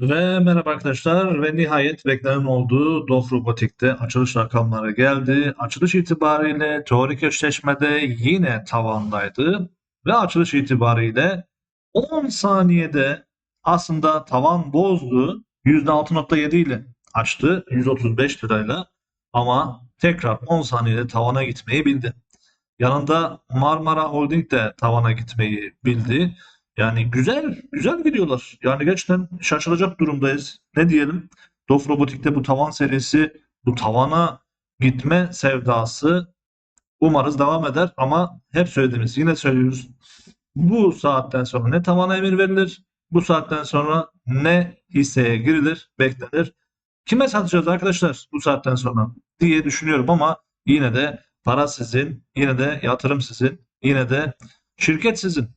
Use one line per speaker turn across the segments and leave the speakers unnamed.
Ve merhaba arkadaşlar ve nihayet beklenen olduğu Dof Robotik'te açılış rakamları geldi. Açılış itibariyle teorik eşleşmede yine tavandaydı ve açılış itibariyle 10 saniyede aslında tavan bozdu. %6.7 ile açtı 135 lirayla ama tekrar 10 saniyede tavana gitmeyi bildi. Yanında Marmara Holding de tavana gitmeyi bildi. Yani güzel, güzel gidiyorlar. Yani gerçekten şaşılacak durumdayız. Ne diyelim? Dof Robotik'te bu tavan serisi, bu tavana gitme sevdası umarız devam eder ama hep söylediğimiz, yine söylüyoruz. Bu saatten sonra ne tavana emir verilir, bu saatten sonra ne hisseye girilir, beklenir. Kime satacağız arkadaşlar bu saatten sonra diye düşünüyorum ama yine de para sizin, yine de yatırım sizin, yine de şirket sizin.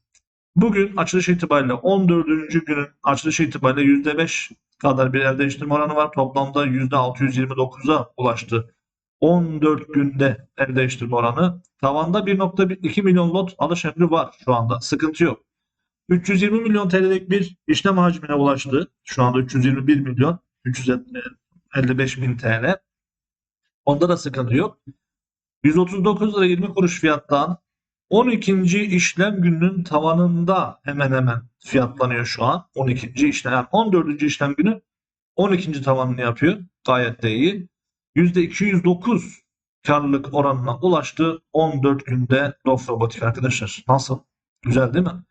Bugün açılış itibariyle 14. günün açılış itibariyle %5 kadar bir el değiştirme oranı var. Toplamda %629'a ulaştı. 14 günde el değiştirme oranı. Tavanda 1.2 milyon lot alış emri var şu anda. Sıkıntı yok. 320 milyon TL'lik bir işlem hacmine ulaştı. Şu anda 321 milyon 355 bin TL. Onda da sıkıntı yok. 139 lira 20 kuruş fiyattan 12. işlem gününün tavanında hemen hemen fiyatlanıyor şu an. 12. işlem yani 14. işlem günü 12. tavanını yapıyor. Gayet de iyi. %209 karlılık oranına ulaştı 14 günde Dof Robotik arkadaşlar. Nasıl? Güzel değil mi?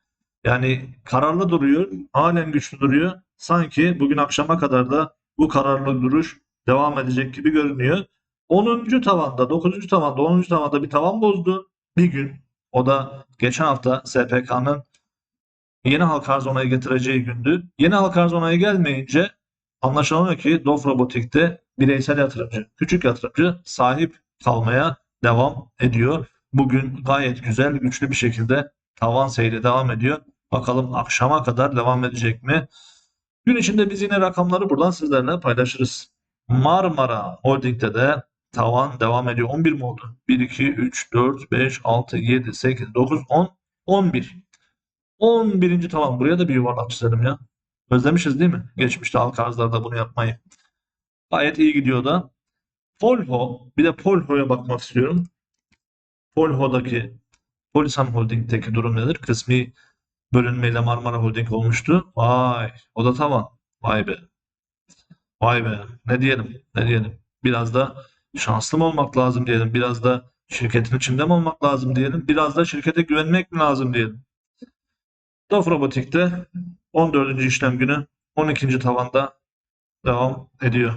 Yani kararlı duruyor, halen güçlü duruyor. Sanki bugün akşama kadar da bu kararlı duruş devam edecek gibi görünüyor. 10. tavanda, 9. tavanda, 10. tavanda bir tavan bozdu. Bir gün o da geçen hafta SPK'nın yeni halka arz onayı getireceği gündü. Yeni halka arz onayı gelmeyince anlaşılan ki Dof Robotik'te bireysel yatırımcı, küçük yatırımcı sahip kalmaya devam ediyor. Bugün gayet güzel, güçlü bir şekilde tavan seyri devam ediyor. Bakalım akşama kadar devam edecek mi? Gün içinde biz yine rakamları buradan sizlerle paylaşırız. Marmara Holding'de de tavan devam ediyor. 11 mi oldu? 1, 2, 3, 4, 5, 6, 7, 8, 9, 10, 11. 11. tavan. Buraya da bir yuvarlak çizelim ya. Özlemişiz değil mi? Geçmişte halka arzlarda bunu yapmayı. Gayet iyi gidiyor da. Polho. Bir de Polho'ya bakmak istiyorum. Polho'daki Polisan Holding'deki durum nedir? Kısmi bölünmeyle Marmara Holding olmuştu. Vay. O da tavan. Vay be. Vay be. Ne diyelim? Ne diyelim? Biraz da şanslı mı olmak lazım diyelim. Biraz da şirketin içinde mi olmak lazım diyelim. Biraz da şirkete güvenmek mi lazım diyelim. Dof Robotik'te 14. işlem günü 12. tavanda devam ediyor.